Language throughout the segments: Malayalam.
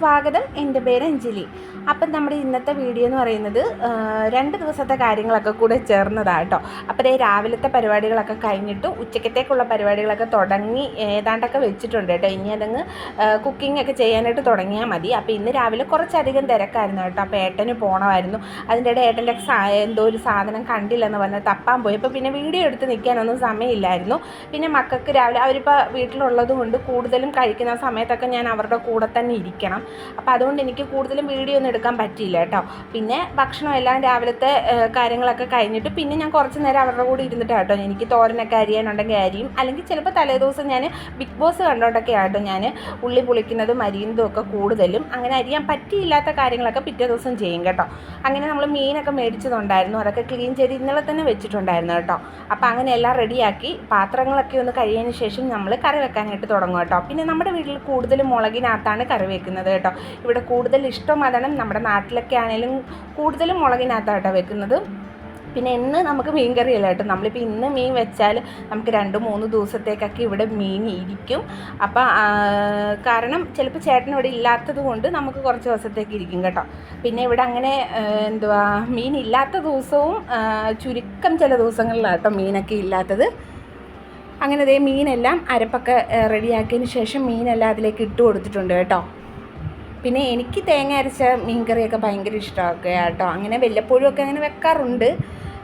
വ്ളോഗിലേക്ക് സ്വാഗതം എന്റെ പേര് അഞ്ജലി. അപ്പം നമ്മുടെ ഇന്നത്തെ വീഡിയോ എന്ന് പറയുന്നത് രണ്ട് ദിവസത്തെ കാര്യങ്ങളൊക്കെ കൂടെ ചേർന്നതാണ് കേട്ടോ അപ്പോൾ ദേ രാവിലത്തെ പരിപാടികളൊക്കെ കഴിഞ്ഞിട്ട് ഉച്ചക്കത്തേക്കുള്ള പരിപാടികളൊക്കെ തുടങ്ങി ഏതാണ്ടൊക്കെ വെച്ചിട്ടുണ്ട് കേട്ടോ ഇനി അതങ്ങ് കുക്കിംഗ് ഒക്കെ ചെയ്യാനായിട്ട് തുടങ്ങിയാൽ മതി. അപ്പോൾ ഇന്ന് രാവിലെ കുറച്ചധികം തിരക്കായിരുന്നു കേട്ടോ അപ്പോൾ ഏട്ടന് പോകണമായിരുന്നു അതിന്റെ ഇടയിൽ ഏട്ടന്റെ എന്തോ ഒരു സാധനം കണ്ടില്ലെന്ന് പറഞ്ഞ് തപ്പാൻ പോയി. അപ്പോൾ പിന്നെ വീഡിയോ എടുത്ത് നിൽക്കാനൊന്നും സമയമില്ലായിരുന്നു. പിന്നെ മക്കൾക്ക് രാവിലെ അവരിപ്പോൾ വീട്ടിലുള്ളത് കൂടുതലും കഴിക്കുന്ന സമയത്തൊക്കെ ഞാൻ അവരുടെ കൂടെ തന്നെ ഇരിക്കണം. അപ്പോൾ അതുകൊണ്ട് എനിക്ക് കൂടുതലും വീഡിയോ ഒന്നും എടുക്കാൻ പറ്റിയില്ല കേട്ടോ. പിന്നെ ഭക്ഷണം എല്ലാം രാവിലത്തെ കാര്യങ്ങളൊക്കെ കഴിഞ്ഞിട്ട് പിന്നെ ഞാൻ കുറച്ച് നേരം അവരുടെ കൂടെ ഇരുന്നിട്ട് കേട്ടോ. എനിക്ക് തോരനൊക്കെ അരിയാനുണ്ടെങ്കിൽ അരിയും. അല്ലെങ്കിൽ ചിലപ്പോൾ തലേദിവസം ഞാൻ ബിഗ് ബോസ് കണ്ടോണ്ടൊക്കെ ആട്ടോ ഞാൻ ഉള്ളി പൊളിക്കുന്നതും അരിയുന്നതും ഒക്കെ കൂടുതലും. അങ്ങനെ അരിയാൻ പറ്റിയില്ലാത്ത കാര്യങ്ങളൊക്കെ പിറ്റേ ദിവസം ചെയ്യും കേട്ടോ. അങ്ങനെ നമ്മൾ മീനൊക്കെ മേടിച്ചതുണ്ടായിരുന്നു. അതൊക്കെ ക്ലീൻ ചെയ്ത് ഇന്നലെ തന്നെ വെച്ചിട്ടുണ്ടായിരുന്നു കേട്ടോ. അപ്പോൾ അങ്ങനെ എല്ലാം റെഡിയാക്കി പാത്രങ്ങളൊക്കെ ഒന്ന് കഴിയതിന് ശേഷം നമ്മൾ കറി വെക്കാനായിട്ട് തുടങ്ങും കേട്ടോ. പിന്നെ നമ്മുടെ വീട്ടിൽ കൂടുതലും മുളകിനകത്താണ് കറി വെക്കുന്നത് കേട്ടോ. ഇവിടെ കൂടുതൽ ഇഷ്ടം അതാണ് നമ്മുടെ നാട്ടിലൊക്കെ ആണെങ്കിലും കൂടുതലും മുളകിനകത്തായിട്ടാണ് വെക്കുന്നത്. പിന്നെ ഇന്ന് നമുക്ക് മീൻ കറിയല്ല കേട്ടോ. നമ്മളിപ്പോൾ ഇന്ന് മീൻ വെച്ചാൽ നമുക്ക് രണ്ട് മൂന്ന് ദിവസത്തേക്കൊക്കെ ഇവിടെ മീൻ ഇരിക്കും. അപ്പം കാരണം ചിലപ്പോൾ ചേട്ടൻ ഇവിടെ ഇല്ലാത്തത് കൊണ്ട് നമുക്ക് കുറച്ച് ദിവസത്തേക്ക് ഇരിക്കും കേട്ടോ. പിന്നെ ഇവിടെ അങ്ങനെ എന്തുവാ മീൻ ഇല്ലാത്ത ദിവസവും ചുരുക്കം ചില ദിവസങ്ങളിലാണ് കേട്ടോ മീനൊക്കെ ഇല്ലാത്തത്. അങ്ങനെ അതേ മീനെല്ലാം അരപ്പൊക്കെ റെഡിയാക്കിയതിന് ശേഷം മീനെല്ലാം അതിലേക്ക് ഇട്ട് കൊടുത്തിട്ടുണ്ട് കേട്ടോ. പിന്നെ എനിക്ക് തേങ്ങ അരച്ച മീൻകറിയൊക്കെ ഭയങ്കര ഇഷ്ടമൊക്കെ കേട്ടോ അങ്ങനെ വല്ലപ്പോഴും അങ്ങനെ വെക്കാറുണ്ട്.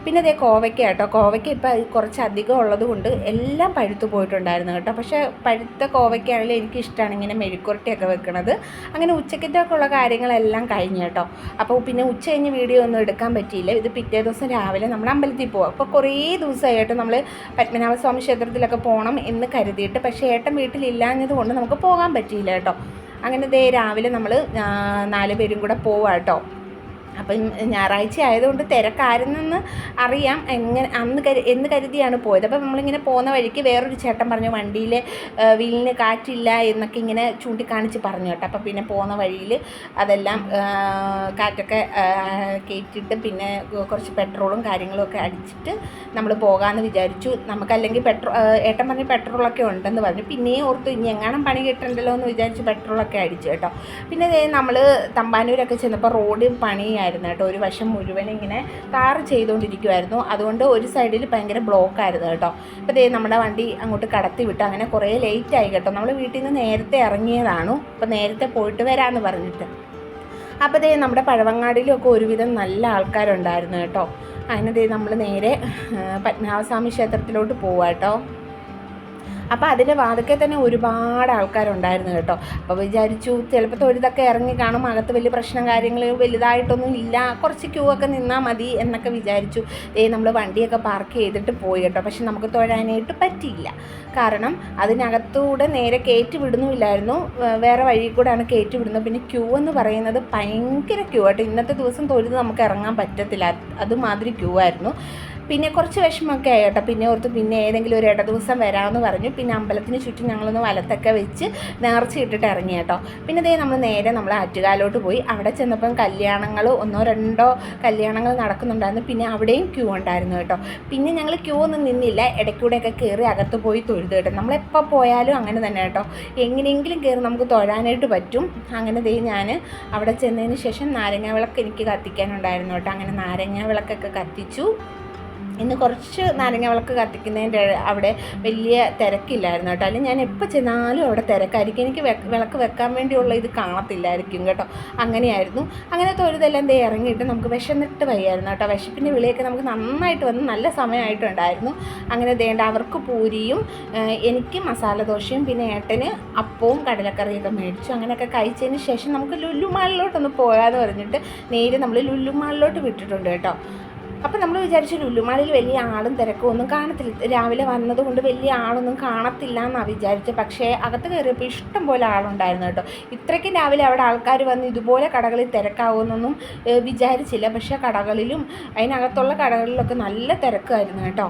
പിന്നെ അതേ കോവയ്ക്ക കേട്ടോ കോവയ്ക്ക ഇപ്പം കുറച്ച് അധികം ഉള്ളത് കൊണ്ട് എല്ലാം പഴുത്തു പോയിട്ടുണ്ടായിരുന്നു കേട്ടോ. പക്ഷേ പഴുത്ത കോവയ്ക്കാണെങ്കിലും എനിക്കിഷ്ടമാണ് ഇങ്ങനെ മെഴുക്കുരട്ടിയൊക്കെ വെക്കണത്. അങ്ങനെ ഉച്ചക്കത്തേക്കുള്ള ഉള്ള കാര്യങ്ങളെല്ലാം കഴിഞ്ഞു കേട്ടോ. അപ്പോൾ പിന്നെ ഉച്ച കഴിഞ്ഞ് വീഡിയോ ഒന്നും എടുക്കാൻ പറ്റിയില്ല. ഇത് പിറ്റേ ദിവസം രാവിലെ നമ്മൾ അമ്പലത്തിൽ പോകും അപ്പോൾ കുറേ ദിവസമായിട്ട് നമ്മൾ പത്മനാഭസ്വാമി ക്ഷേത്രത്തിലൊക്കെ പോകണം എന്ന് കരുതിയിട്ട് പക്ഷേ ഏട്ടൻ വീട്ടിലില്ലാഞ്ഞത് കൊണ്ട് നമുക്ക് പോകാൻ പറ്റിയില്ല കേട്ടോ. അങ്ങനെ ദേ രാവിലെ നമ്മൾ നാല് പേരും കൂടെ പോവാം കേട്ടോ അപ്പം ഞായറാഴ്ച ആയതുകൊണ്ട് തിരക്കായിരുന്നെന്ന് അറിയാം എങ്ങനെ അന്ന് കരു എന്ന് കരുതിയാണ് പോയത്. അപ്പം നമ്മളിങ്ങനെ പോകുന്ന വഴിക്ക് വേറൊരു ചേട്ടൻ പറഞ്ഞു വണ്ടിയിൽ വീലിന് കാറ്റില്ല എന്നൊക്കെ ഇങ്ങനെ ചൂണ്ടിക്കാണിച്ച് പറഞ്ഞു കേട്ടോ. അപ്പം പിന്നെ പോകുന്ന വഴിയിൽ അതെല്ലാം കാറ്റൊക്കെ കയറ്റിയിട്ട് പിന്നെ കുറച്ച് പെട്രോളും കാര്യങ്ങളൊക്കെ അടിച്ചിട്ട് നമ്മൾ പോകാമെന്ന് വിചാരിച്ചു. നമുക്കല്ലെങ്കിൽ പെട്രോൾ ഏട്ടൻ പറഞ്ഞ് പെട്രോളൊക്കെ ഉണ്ടെന്ന് പറഞ്ഞു. പിന്നെയും ഓർത്തു ഇനി എങ്ങാനും പണി കിട്ടണ്ടല്ലോ എന്ന് വിചാരിച്ച് പെട്രോളൊക്കെ അടിച്ചു കേട്ടോ. പിന്നെ നമ്മൾ തമ്പാനൂരൊക്കെ ചെന്നപ്പോൾ റോഡ് പണിയായിരുന്നു കേട്ടോ. ഒരു വശം മുഴുവൻ ഇങ്ങനെ കാർ ചെയ്തുകൊണ്ടിരിക്കുമായിരുന്നു അതുകൊണ്ട് ഒരു സൈഡിൽ ഭയങ്കര ബ്ലോക്ക് ആയിരുന്നു കേട്ടോ. അപ്പോൾ ദേ നമ്മുടെ വണ്ടി അങ്ങോട്ട് കടത്തി വിട്ടു. അങ്ങനെ കുറേ ലേറ്റ് ആയി കേട്ടോ. നമ്മൾ വീട്ടിൽ നിന്ന് നേരത്തെ ഇറങ്ങിയതാണ്. അപ്പോൾ നേരത്തെ പോയിട്ട് വരാമെന്ന് പറഞ്ഞിട്ട്. അപ്പോൾ ദേ നമ്മുടെ പഴവങ്ങാടിയിലൊക്കെ ഒരുവിധം നല്ല ആൾക്കാരുണ്ടായിരുന്നു കേട്ടോ. അതിന് ദേ നമ്മൾ നേരെ പത്മനാഭസ്വാമി ക്ഷേത്രത്തിലോട്ട് പോവാം കേട്ടോ. അപ്പോൾ അതിന്റെ വാതിക്കെ തന്നെ ഒരുപാട് ആൾക്കാരുണ്ടായിരുന്നു കേട്ടോ. അപ്പോൾ വിചാരിച്ചു ചിലപ്പോൾ തൊഴുതൊക്കെ ഇറങ്ങി കാണും അകത്ത് വലിയ പ്രശ്നം കാര്യങ്ങൾ വലുതായിട്ടൊന്നും ഇല്ല കുറച്ച് ക്യൂ ഒക്കെ നിന്നാൽ മതി എന്നൊക്കെ വിചാരിച്ചു. ഏ നമ്മൾ വണ്ടിയൊക്കെ പാർക്ക് ചെയ്തിട്ട് പോയി കേട്ടോ. പക്ഷെ നമുക്ക് തൊഴാനായിട്ട് പറ്റിയില്ല. കാരണം അതിനകത്തൂടെ നേരെ കയറ്റി വിടുന്നുമില്ലായിരുന്നു. വേറെ വഴി കൂടെയാണ് കയറ്റി വിടുന്നത്. പിന്നെ ക്യൂ എന്ന് പറയുന്നത് ഭയങ്കര ക്യൂ ആട്ടോ ഇന്നത്തെ ദിവസം തൊഴുത് നമുക്ക് ഇറങ്ങാൻ പറ്റത്തില്ല. അതുമാതിരി ക്യൂ ആയിരുന്നു. പിന്നെ കുറച്ച് വിഷമമൊക്കെ ആയി കേട്ടോ പിന്നെ ഓർത്ത് പിന്നെ ഏതെങ്കിലും ഒരു ഇട ദിവസം വരാമെന്ന് പറഞ്ഞു. പിന്നെ അമ്പലത്തിന് ചുറ്റും ഞങ്ങളൊന്ന് വലത്തൊക്കെ വെച്ച് നേർച്ച ഇട്ടിട്ട് ഇറങ്ങി കേട്ടോ. പിന്നെ ദേ നമ്മൾ നേരെ നമ്മൾ ആറ്റുകാലോട്ട് പോയി. അവിടെ ചെന്നപ്പം കല്യാണങ്ങൾ ഒന്നോ രണ്ടോ കല്യാണങ്ങൾ നടക്കുന്നുണ്ടായിരുന്നു. പിന്നെ അവിടെയും ക്യൂ ഉണ്ടായിരുന്നു കേട്ടോ. പിന്നെ ഞങ്ങൾ ക്യൂ ഒന്നും നിന്നില്ല. ഇടയ്ക്കൂടെയൊക്കെ കയറി അകത്ത് പോയി തൊഴുത് കേട്ടോ. നമ്മളെപ്പോൾ പോയാലും അങ്ങനെ തന്നെ കേട്ടോ. എങ്ങനെയെങ്കിലും കയറി നമുക്ക് തൊഴാനായിട്ട് പറ്റും. അങ്ങനെ ദേ ഞാൻ അവിടെ ചെന്നതിന് ശേഷം നാരങ്ങ വിളക്ക് എനിക്ക് കത്തിക്കാനുണ്ടായിരുന്നു കേട്ടോ. അങ്ങനെ നാരങ്ങ വിളക്കൊക്കെ കത്തിച്ചു. ഇന്ന് കുറച്ച് നാരങ്ങ വിളക്ക് കത്തിക്കുന്നതിന്റെ അവിടെ വലിയ തിരക്കില്ലായിരുന്നു കേട്ടോ. അല്ലെങ്കിൽ ഞാൻ എപ്പോൾ ചെന്നാലും അവിടെ തിരക്കായിരിക്കും. എനിക്ക് വിളക്ക് വെക്കാൻ വേണ്ടിയുള്ള ഇത് കാണത്തില്ലായിരിക്കും കേട്ടോ. അങ്ങനെയായിരുന്നു. അങ്ങനെ തൊഴുതെല്ലാം ദേ ഇറങ്ങിയിട്ട് നമുക്ക് വിശന്നിട്ട് വയ്യായിരുന്നു കേട്ടോ. വിശപ്പിന്റെ വിളിയൊക്കെ നമുക്ക് നന്നായിട്ട് വന്ന് നല്ല സമയമായിട്ടുണ്ടായിരുന്നു. അങ്ങനെ ദേണ്ട അവർക്ക് പൂരിയും എനിക്ക് മസാല ദോശയും പിന്നെ ഏട്ടന് അപ്പവും കടലക്കറിയൊക്കെ മേടിച്ചു. അങ്ങനെയൊക്കെ കഴിച്ചതിന് ശേഷം നമുക്ക് ലുല്ലുമാളിലോട്ടൊന്ന് പോയാന്ന് പറഞ്ഞിട്ട് നേരെ നമ്മൾ ലുല്ലുമാളിലോട്ട് വിട്ടിട്ടുണ്ട് കേട്ടോ. അപ്പം നമ്മൾ വിചാരിച്ചു ലുല്ലുമാളിൽ വലിയ ആളും തിരക്കും ഒന്നും കാണത്തില്ല. രാവിലെ വന്നതുകൊണ്ട് വലിയ ആളൊന്നും കാണത്തില്ല എന്നാണ് വിചാരിച്ചത് പക്ഷേ അകത്ത് കയറിയപ്പോൾ ഇഷ്ടം പോലെ ആളുണ്ടായിരുന്നു കേട്ടോ. ഇത്രയ്ക്കും രാവിലെ അവിടെ ആൾക്കാർ വന്ന് ഇതുപോലെ കടകളിൽ തിരക്കാവുമെന്നൊന്നും വിചാരിച്ചില്ല. പക്ഷേ കടകളിലും അതിനകത്തുള്ള കടകളിലൊക്കെ നല്ല തിരക്കായിരുന്നു കേട്ടോ.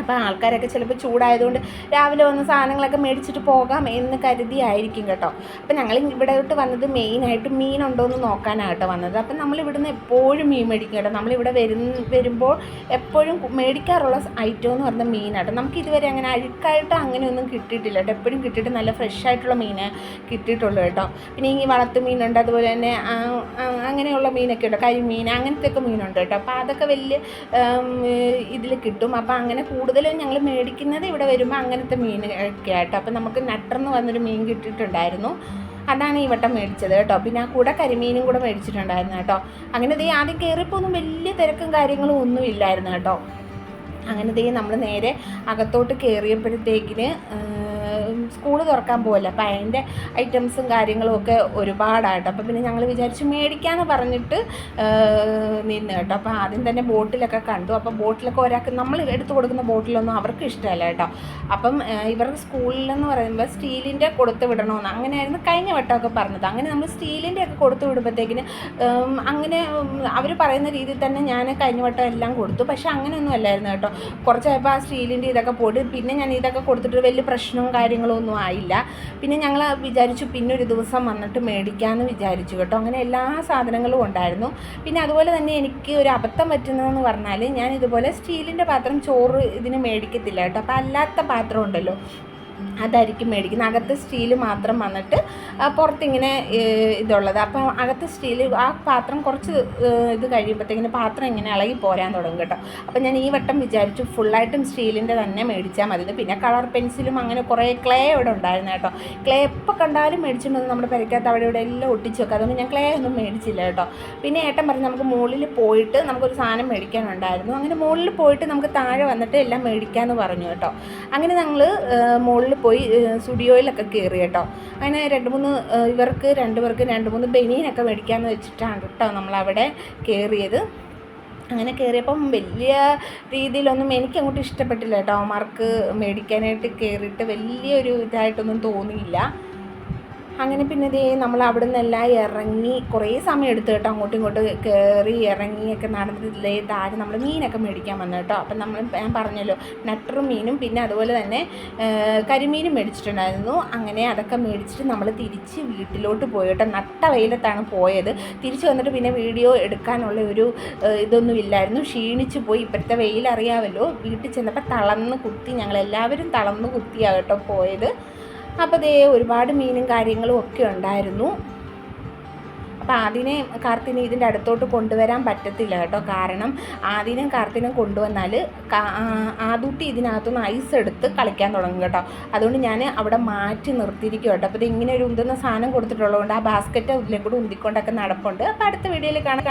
അപ്പോൾ ആൾക്കാരൊക്കെ ചിലപ്പോൾ ചൂടായതുകൊണ്ട് രാവിലെ വന്ന സാധനങ്ങളൊക്കെ മേടിച്ചിട്ട് പോകാം എന്ന് കരുതിയായിരിക്കും കേട്ടോ. അപ്പോൾ ഞങ്ങൾ ഇവിടോട്ട് വന്നത് മെയിനായിട്ട് മീനുണ്ടോ എന്ന് നോക്കാനാട്ടോ വന്നത്. അപ്പം നമ്മൾ ഇവിടുന്ന് എപ്പോഴും മീൻ മേടിക്കും കേട്ടോ. നമ്മളിവിടെ വരുന്ന വരുമ്പോൾ എപ്പോഴും മേടിക്കാറുള്ള ഐറ്റം എന്ന് പറഞ്ഞ മീനാട്ടോ. നമുക്ക് ഇതുവരെ അങ്ങനെ അഴുക്കായിട്ട് അങ്ങനെയൊന്നും കിട്ടിയിട്ടില്ല കേട്ടോ. എപ്പോഴും കിട്ടിയിട്ട് നല്ല ഫ്രഷ് ആയിട്ടുള്ള മീനെ കിട്ടിയിട്ടുള്ളൂ കേട്ടോ. പിന്നെ ഈ വളർത്തു മീനുണ്ട് അതുപോലെ തന്നെ അങ്ങനെയുള്ള മീനൊക്കെ ഉണ്ട്. കരിമീൻ അങ്ങനത്തെ ഒക്കെ മീനുണ്ട് കേട്ടോ. അപ്പോൾ അതൊക്കെ വലിയ ഇതിൽ കിട്ടും. അപ്പോൾ അങ്ങനെ കൂടുതലും ഞങ്ങൾ മേടിക്കുന്നത് ഇവിടെ വരുമ്പോൾ അങ്ങനത്തെ മീൻ ഒക്കെ ആയിട്ടോ അപ്പോൾ നമുക്ക് നട്ടർന്ന് വന്നൊരു മീൻ കിട്ടിയിട്ടുണ്ടായിരുന്നു. അതാണ് ഈ വട്ടം മേടിച്ചത് കേട്ടോ. പിന്നെ ആ കൂടെ കരിമീനും കൂടെ മേടിച്ചിട്ടുണ്ടായിരുന്നു കേട്ടോ. അങ്ങനെ ദേ ആദ്യം കയറിയപ്പോൾ ഒന്നും വലിയ തിരക്കും കാര്യങ്ങളും ഒന്നും ഇല്ലായിരുന്നു കേട്ടോ. അങ്ങനെ ദേ നമ്മൾ നേരെ അകത്തോട്ട് കയറിയപ്പോഴത്തേക്കിന് സ്കൂൾ തുറക്കാൻ പോകല്ല അപ്പം അതിന്റെ ഐറ്റംസും കാര്യങ്ങളും ഒക്കെ ഒരുപാടായിട്ട് അപ്പം പിന്നെ ഞങ്ങൾ വിചാരിച്ചു മേടിക്കാമെന്ന് പറഞ്ഞിട്ട് നിന്ന് കേട്ടോ. അപ്പോൾ ആദ്യം തന്നെ ബോട്ടിലൊക്കെ കണ്ടു. അപ്പം ബോട്ടിലൊക്കെ ഒരാൾക്ക് നമ്മൾ എടുത്തു കൊടുക്കുന്ന ബോട്ടിലൊന്നും അവർക്ക് ഇഷ്ടമല്ല കേട്ടോ. അപ്പം ഇവരുടെ സ്കൂളിലെന്ന് പറയുമ്പോൾ സ്റ്റീലിന്റെ കൊടുത്ത് വിടണമെന്ന് അങ്ങനെയായിരുന്നു കഴിഞ്ഞ വട്ടമൊക്കെ പറഞ്ഞത്. അങ്ങനെ നമ്മൾ സ്റ്റീലിന്റെ ഒക്കെ കൊടുത്തു വിടുമ്പോഴത്തേക്കിന് അങ്ങനെ അവർ പറയുന്ന രീതിയിൽ തന്നെ ഞാൻ കഴിഞ്ഞ വട്ടം എല്ലാം കൊടുത്തു. പക്ഷെ അങ്ങനെയൊന്നും അല്ലായിരുന്നു കേട്ടോ. കുറച്ചായപ്പോൾ ആ സ്റ്റീലിന്റെ ഇതൊക്കെ പോയിട്ട് പിന്നെ ഞാൻ ഇതൊക്കെ കൊടുത്തിട്ട് വലിയ പ്രശ്നവും കാര്യങ്ങളും ഒന്നും ആയില്ല. പിന്നെ ഞങ്ങൾ വിചാരിച്ചു പിന്നെ ഒരു ദിവസം വന്നിട്ട് മേടിക്കാമെന്ന് വിചാരിച്ചു കേട്ടോ. അങ്ങനെ എല്ലാ സാധനങ്ങളും ഉണ്ടായിരുന്നു. പിന്നെ അതുപോലെ തന്നെ എനിക്ക് ഒരു അബദ്ധം പറ്റുന്നതെന്ന് പറഞ്ഞാൽ ഞാൻ ഇതുപോലെ സ്റ്റീലിന്റെ പാത്രം ചോറ് ഇതിന് മേടിക്കത്തില്ല കേട്ടോ. അപ്പോൾ അല്ലാത്ത പാത്രം ഉണ്ടല്ലോ. അതായിരിക്കും മേടിക്കുന്നത്. അകത്ത് സ്റ്റീൽ മാത്രം വന്നിട്ട് പുറത്തിങ്ങനെ ഇതുള്ളത്. അപ്പം അകത്ത് സ്റ്റീൽ ആ പാത്രം കുറച്ച് ഇത് കഴിയുമ്പോഴത്തേക്കിന് പാത്രം ഇങ്ങനെ ഇളകി പോരാൻ തുടങ്ങും കേട്ടോ. അപ്പോൾ ഞാൻ ഈ വട്ടം വിചാരിച്ചു ഫുള്ളായിട്ടും സ്റ്റീലിന്റെ തന്നെ മേടിച്ചാൽ മതി. പിന്നെ കളർ പെൻസിലും അങ്ങനെ കുറേ ക്ലേ ഇവിടെ ഉണ്ടായിരുന്നു കേട്ടോ. ക്ലേ എപ്പോൾ കണ്ടാലും മേടിച്ചിട്ട് നമ്മുടെ പരിക്കകത്ത് അവിടെ ഇവിടെ എല്ലാം ഒട്ടിച്ചു വെക്കുക അതുകൊണ്ട് ഞാൻ ക്ലേ ഒന്നും മേടിച്ചില്ല കേട്ടോ. പിന്നെ ഏട്ടൻ പറഞ്ഞു നമുക്ക് മുകളിൽ പോയിട്ട് നമുക്കൊരു സാധനം മേടിക്കാനുണ്ടായിരുന്നു. അങ്ങനെ മുകളിൽ പോയിട്ട് നമുക്ക് താഴെ വന്നിട്ട് എല്ലാം മേടിക്കാമെന്ന് പറഞ്ഞു കേട്ടോ. അങ്ങനെ ഞങ്ങൾ മുകളിൽ പോയി സ്റ്റുഡിയോയിലൊക്കെ കയറി കേട്ടോ. അങ്ങനെ രണ്ട് മൂന്ന് ഇവർക്ക് രണ്ട് പേർക്ക് രണ്ട് മൂന്ന് ബനിയനൊക്കെ മേടിക്കാമെന്ന് വെച്ചിട്ടാണ് കേട്ടോ നമ്മളവിടെ കയറിയത് അങ്ങനെ കയറിയപ്പം വലിയ രീതിയിലൊന്നും എനിക്ക് അങ്ങോട്ട് ഇഷ്ടപ്പെട്ടില്ല കേട്ടോ. മാർക്ക് മേടിക്കാനായിട്ട് കയറിയിട്ട് വലിയൊരു ഇതായിട്ടൊന്നും തോന്നിയില്ല. അങ്ങനെ പിന്നെ ദേ നമ്മൾ അവിടെ നിന്നെല്ലാം ഇറങ്ങി കുറേ സമയം എടുത്ത് കേട്ടോ. അങ്ങോട്ടും ഇങ്ങോട്ടും കയറി ഇറങ്ങിയൊക്കെ നടന്നിട്ടില്ലേ താഴെ നമ്മൾ മീനൊക്കെ മേടിക്കാൻ വന്നു കേട്ടോ. അപ്പം നമ്മൾ ഞാൻ പറഞ്ഞല്ലോ നട്ടറും മീനും പിന്നെ അതുപോലെ തന്നെ കരിമീനും മേടിച്ചിട്ടുണ്ടായിരുന്നു. അങ്ങനെ അതൊക്കെ മേടിച്ചിട്ട് നമ്മൾ തിരിച്ച് വീട്ടിലോട്ട് പോയി കേട്ടോ. നട്ട വെയിലത്താണ് പോയത്. തിരിച്ച് വന്നിട്ട് പിന്നെ വീഡിയോ എടുക്കാനുള്ള ഒരു ഇതൊന്നും ഇല്ലായിരുന്നു. ക്ഷീണിച്ച് പോയി. ഇപ്പോഴത്തെ വെയിലറിയാമല്ലോ വീട്ടിൽ ചെന്നപ്പോൾ തളർന്ന് കുത്തി ഞങ്ങളെല്ലാവരും തളർന്ന് കുത്തിയാണ് കേട്ടോ പോയത്. അപ്പോൾ ദേ ഒരുപാട് മീനും കാര്യങ്ങളും ഒക്കെ ഉണ്ടായിരുന്നു. അപ്പോൾ ആദ്യനെ കാർത്തിനെ ഇതിന്റെ അടുത്തോട്ട് കൊണ്ടുവരാൻ പറ്റത്തില്ല കേട്ടോ. കാരണം ആദ്യനും കാർത്തിനും കൊണ്ടുവന്നാൽ ആദൂട്ടി ഇതിനകത്തുനിന്ന് ഐസ് എടുത്ത് കളിക്കാൻ തുടങ്ങും കേട്ടോ. അതുകൊണ്ട് ഞാൻ അവിടെ മാറ്റി നിർത്തിയിരിക്കും കേട്ടോ. അപ്പോൾ ഇത് ഇങ്ങനെ ഒരു ഉന്തുന്ന സാധനം കൊടുത്തിട്ടുള്ളതുകൊണ്ട് ആ ബാസ്ക്കറ്റ് ഇതിലെ കൂടെ ഉന്തിക്കൊണ്ടൊക്കെ നടപ്പുണ്ട്. അപ്പോൾ അടുത്ത വീഡിയോയിൽ കാണാം.